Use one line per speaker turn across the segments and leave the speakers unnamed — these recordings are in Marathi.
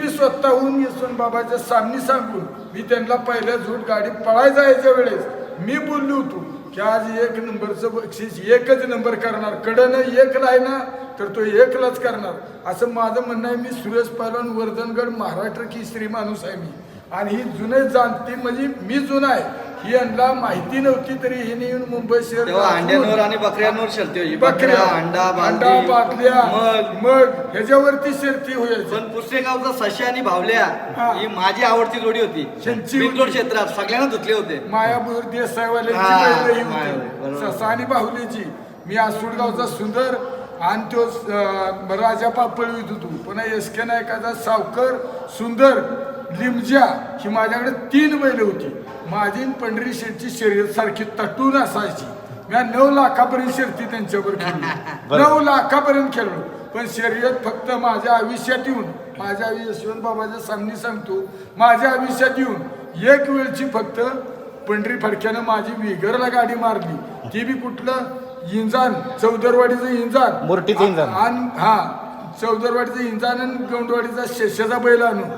मी स्वतःहून येसून बाबाच्या सामनी सांगून मी त्यांना पहिल्या झूट गाडी पळाय जायच्या वेळेस मी बोललो होतो की आज एक नंबरचं बक्षीस एकच नंबर करणार. कडनं एक ना तर तो एकलाच करणार. असं माझं म्हणणं आहे मी सुरेश पालन वर्धनगड महाराष्ट्र की श्री माणूस आहे मी. आणि ही जुने जाणती म्हणजे मी जुना आहे. ही यांना माहिती नव्हती तरी हे येऊन मुंबई शहर
तेव्हा अंड्यांवर आणि बकऱ्यांवर शर्ती होती
बकऱ्या
अंडा
अंडा बाटल्या
मग.
मग ह्याच्यावरती शर्ती व्हायची.
पण पुस्तकावचा सशी आणि भावल्या
हा.
माझी आवडती जोडी होती. बिंदोड. क्षेत्रात सगळ्यांना धुतले होते.
मायापूर देसाईवाल्यांची होती. ससा आणि बाहुलीची मी आसूडगावचा सुंदर आणि तो राजा पापळवीत होतो पुन्हा एस के नायकाचा सावकर सुंदर लिमजा ही माझ्याकडे तीन बैल होती. माझी पंढरी शेठची शर्यत सारखी तटून असायची. मी नऊ लाखापर्यंत शर्ती त्यांच्यावर खेळलो. नऊ लाखापर्यंत खेळलो. पण शर्यत फक्त माझ्या आयुष्यात येऊन माझ्या यशवंत बाबाच्या सामने सांगतो माझ्या आयुष्यात येऊन एक वेळची फक्त पंढरी फडक्यानं माझी विगरला गाडी मारली. ती बी कुठलं? इंजान चौदरवाडीचं इंजान.
मोरटीचं इंजान.
आणि हा चौदरवाडीचं इंजान आणि गौंडवाडीचा शेषाचा बैल आणून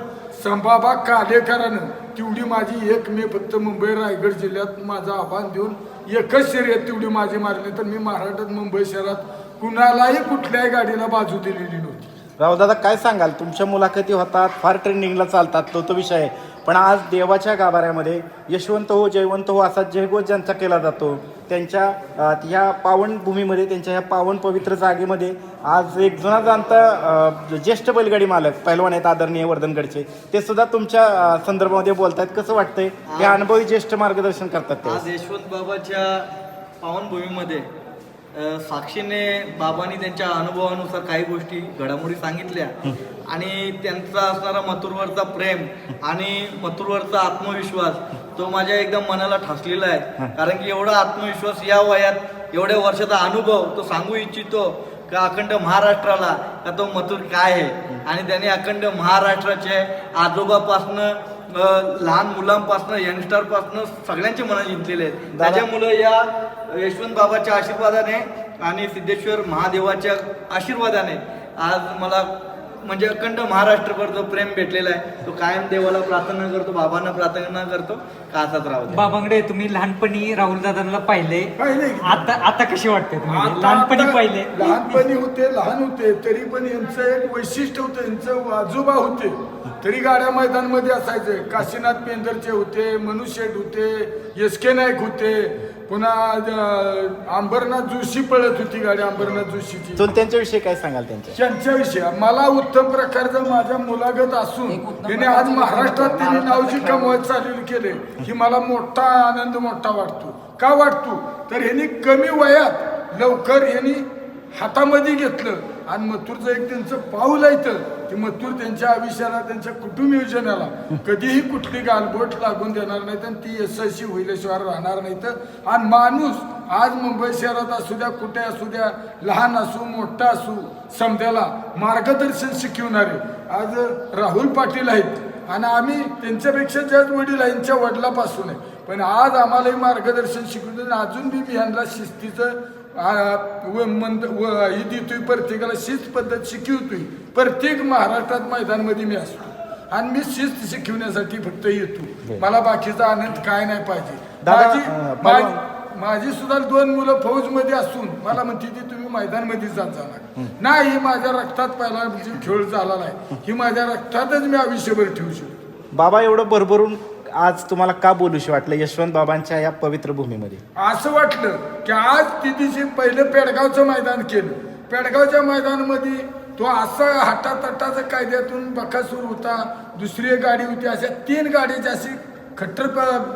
संभाबा कालेकरानं तेवढी माझी एक मे फक्त मुंबई रायगड जिल्ह्यात माझं आव्हान देऊन एकच शर्यत तेवढी माझी मारली. तर मी महाराष्ट्रात मुंबई शहरात कुणालाही कुठल्याही गाडीला बाजू दिलेली नव्हती.
रावदादा काय सांगाल? तुमच्या मुलाखती होतात फार ट्रेंडिंगला चालतात तो तो विषय आहे. पण आज देवाच्या गाभाऱ्यामध्ये यशवंत हो जयवंत हो असा जयघोष ज्यांचा केला जातो त्यांच्या ह्या पावनभूमीमध्ये त्यांच्या ह्या पावन पवित्र जागेमध्ये आज एक जुना जाणता ज्येष्ठ बैलगाडी मालक पहिलवान आहेत आदरणीय वर्धनगडचे ते सुद्धा तुमच्या संदर्भामध्ये बोलतायत. कसं वाटतंय? हे अनुभवी ज्येष्ठ मार्गदर्शन करतात
आज यशवंत बाबाच्या पावनभूमीमध्ये साक्षीने बाबांनी त्यांच्या अनुभवानुसार काही गोष्टी घडामोडी सांगितल्या. आणि त्यांचा असणारा मथुरवरचा प्रेम आणि मथुरवरचा आत्मविश्वास तो माझ्या एकदम मनाला ठासलेला आहे. कारण की एवढा आत्मविश्वास या वयात एवढ्या वर्षाचा अनुभव तो सांगू इच्छितो का अखंड महाराष्ट्राला का तो मथुर काय आहे? आणि त्याने अखंड महाराष्ट्राचे आजोबापासनं लहान मुलांपासनं यंगस्टरपासनं सगळ्यांचे मनं जिंकलेले आहेत. त्याच्यामुळं या यशवंत बाबाच्या आशीर्वादाने आणि सिद्धेश्वर महादेवाच्या आशीर्वादाने आज मला म्हणजे अखंड महाराष्ट्रभर जो प्रेम भेटलेला आहे तो कायम देवाला प्रार्थना करतो बाबांना प्रार्थना करतो का असाच राहू.
बाबांकडे तुम्ही लहानपणी राहुल दादांना पाहिले.
पाहिले की?
आता आता कसे वाटते
आता-
लहानपणी
आता
पाहिले.
लहानपणी होते लहान होते तरी पण यांचं एक वैशिष्ट्य होतं यांचं आजोबा होते. तरी गाड्या मैदानमध्ये असायचे. काशीनाथ पेंदरचे होते मनुष्यट होते एस के नाईक होते पुन्हा अंबरनाथ जोशी पळत होती गाडी अंबरनाथ जोशीची.
तर त्यांच्याविषयी काय सांगाल त्यांच्या?
त्यांच्याविषयी मला उत्तम प्रकारचं माझ्या मुलागत असून त्याने आज महाराष्ट्रात त्यांनी नाव जी कमवत चालू केले. ही मला मोठा आनंद मोठा वाटतो. का वाटतो? तर ह्यांनी कमी वयात लवकर ह्यांनी हातामध्ये घेतलं. आणि मथुरचं एक त्यांचं पाऊल आहे तर की मथुर त्यांच्या आयुष्याला त्यांच्या कुटुंब योजनेला कधीही कुठली गालबोट लागून देणार नाहीत आणि ती यशस्वी होईल्याशिवाय राहणार नाही तर आणि माणूस आज मुंबई शहरात असू द्या कुठे असू द्या लहान असू मोठा असू समजायला मार्गदर्शन शिकवणारे आज राहुल पाटील आहेत. आणि आम्ही त्यांच्यापेक्षा ज्याच वडील आहे यांच्या वडिलापासून आहे. पण आज आम्हालाही मार्गदर्शन शिकवलं अजून बी मी शिस्तीचं मंद व ही देतोय प्रत्येकाला शिस्त पद्धत शिकवतोय. प्रत्येक महाराष्ट्रात मैदानमध्ये मी असतो. आणि मी शिस्त शिकवण्यासाठी फक्त येतो. मला बाकीचा आनंद काय नाही पाहिजे. माझी माझी- सुद्धा दोन मुलं फौजमध्ये असून मला म्हणते ती तुम्ही मैदानमध्ये जात जाणार नाही ही माझ्या रक्तात पहिला खेळ झाला नाही. ही माझ्या रक्तातच मी आयुष्यभर ठेवू शकतो.
बाबा एवढं भरभरून आज तुम्हाला का बोलूशी वाटलं यशवंत बाबांच्या या पवित्र भूमीमध्ये?
असं वाटलं की आज तिथीशी पहिलं पेडगावचं मैदान केलं. पेडगावच्या मैदानामध्ये तो असा हटातटाचा कायद्यातून बकासूर होता दुसरी एक गाडी होती अशा तीन गाडीची अशी खट्टर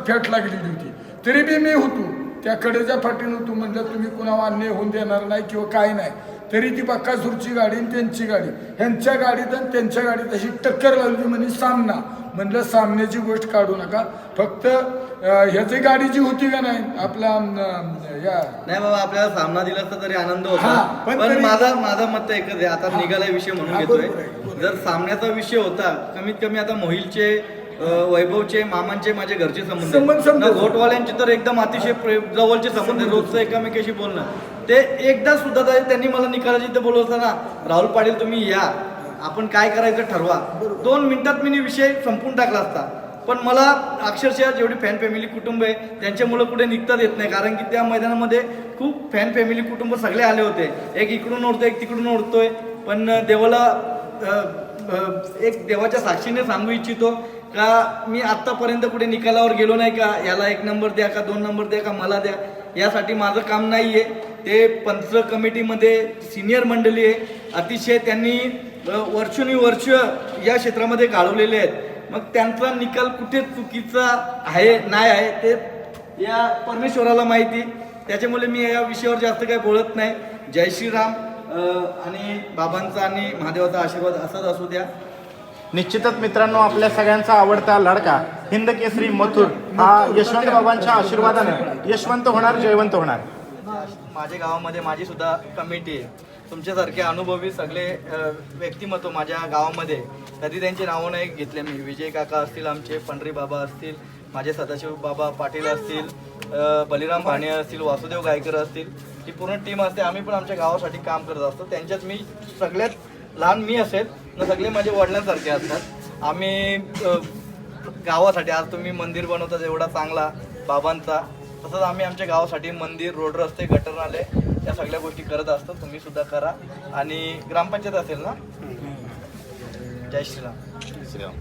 फेट लागलेली होती. तरी बी मी होतो. त्या कडेच्या फाटीन होतो. म्हटलं तुम्ही कुणावर अन्याय होऊन देणार नाही किंवा काय नाही. तरी ती बक्कासूरची गाडी आणि त्यांची गाडी. ह्यांच्या गाडीत आणि त्यांच्या गाडीत अशी टक्कर लावली म्हणजे सामना. म्हणलं सामन्याची गोष्ट काढू नका. फक्त ह्याची गाडी जी होती का नाही आपला या
नाही बाबा आपल्याला सामना दिला असता तरी आनंद
हा,
होता
पण
पण
तरी-
माझा माझा मत एकच आहे. आता निघाला विषय म्हणून
हा,
घेतोय.
बरोबर आहे, बरोबर आहे.
जर सामन्याचा विषय होता कमीत कमी आता मोहिलचे अ, वैभवचे मामांचे माझे घरचे संबंध
संबंध
आहेत.
समजत.
ना घोटवाल्यांचे तर एकदम अतिशय प्रे- जवळचे संबंध आहेत. रोजचं एकमेकाशी बोलणं. ते एकदा सुद्धा त्या- त्यांनी मला निकालाची इथं बोलवलं असताना राहुल पाटील तुम्ही या. आपण काय करायचं ठरवा. दोन मिनिटात मी विषय संपून टाकला असता. पण मला अक्षरशः जेवढी फॅन फॅमिली कुटुंब आहे त्यांच्या मुलं कुठे निघतात येत नाही. कारण की त्या मैदानामध्ये खूप फॅन फॅमिली कुटुंब सगळे आले होते. एक इकडून ओढतोय एक तिकडून ओढतोय. पण देवाला एक देवाच्या साक्षीने सांगू इच्छितो का मी आत्तापर्यंत कुठे निकालावर गेलो नाही का? याला एक नंबर द्या का दोन नंबर द्या का मला द्या. यासाठी माझं काम नाही आहे ते पंच कमिटीमध्ये सिनियर मंडळी आहे. अतिशय त्यांनी वर्षानुवर्ष या क्षेत्रामध्ये घालवलेले आहेत. मग त्यांचा निकाल कुठे चुकीचा आहे नाही आहे ते या परमेश्वराला माहिती. त्याच्यामुळे मी या विषयावर जास्त काही बोलत नाही. जय श्रीराम आणि बाबांचा आणि महादेवाचा आशीर्वाद असाच असू द्या.
निश्चितच मित्रांनो आपल्या सगळ्यांचा आवडता लडका हिंद केसरी मथुर. हा यशवंत बाबांच्या आशीर्वादाने. यशवंत होणार जयवंत होणार.
माझ्या गावामध्ये माझी सुद्धा कमिटी आहे. तुमच्यासारखे अनुभवी सगळे अ, व्यक्तिमत्व माझ्या गावामध्ये. कधी त्यांची नावं नाही घेतले मी. विजय काका असतील आमचे पंढरी बाबा असतील माझे सदाशिव बाबा पाटील असतील अ, बलिराम भाणे असतील वासुदेव गायकर असतील. ही पूर्ण टीम असते. आम्ही पण आमच्या गावासाठी काम करत असतो. त्यांच्यात मी सगळ्यात लहान मी असेल. न सगळे माझे वडिलांसारखे असतात. आम्ही अ, गावासाठी. आज तुम्ही मंदिर बनवतात एवढा चांगला बाबांचा. तसंच आम्ही आमच्या गावासाठी मंदिर रोड रस्ते गटर नाले या सगळ्या गोष्टी करत असतो. तुम्ही सुद्धा करा. आणि ग्रामपंचायत असेल ना? जय श्रीराम.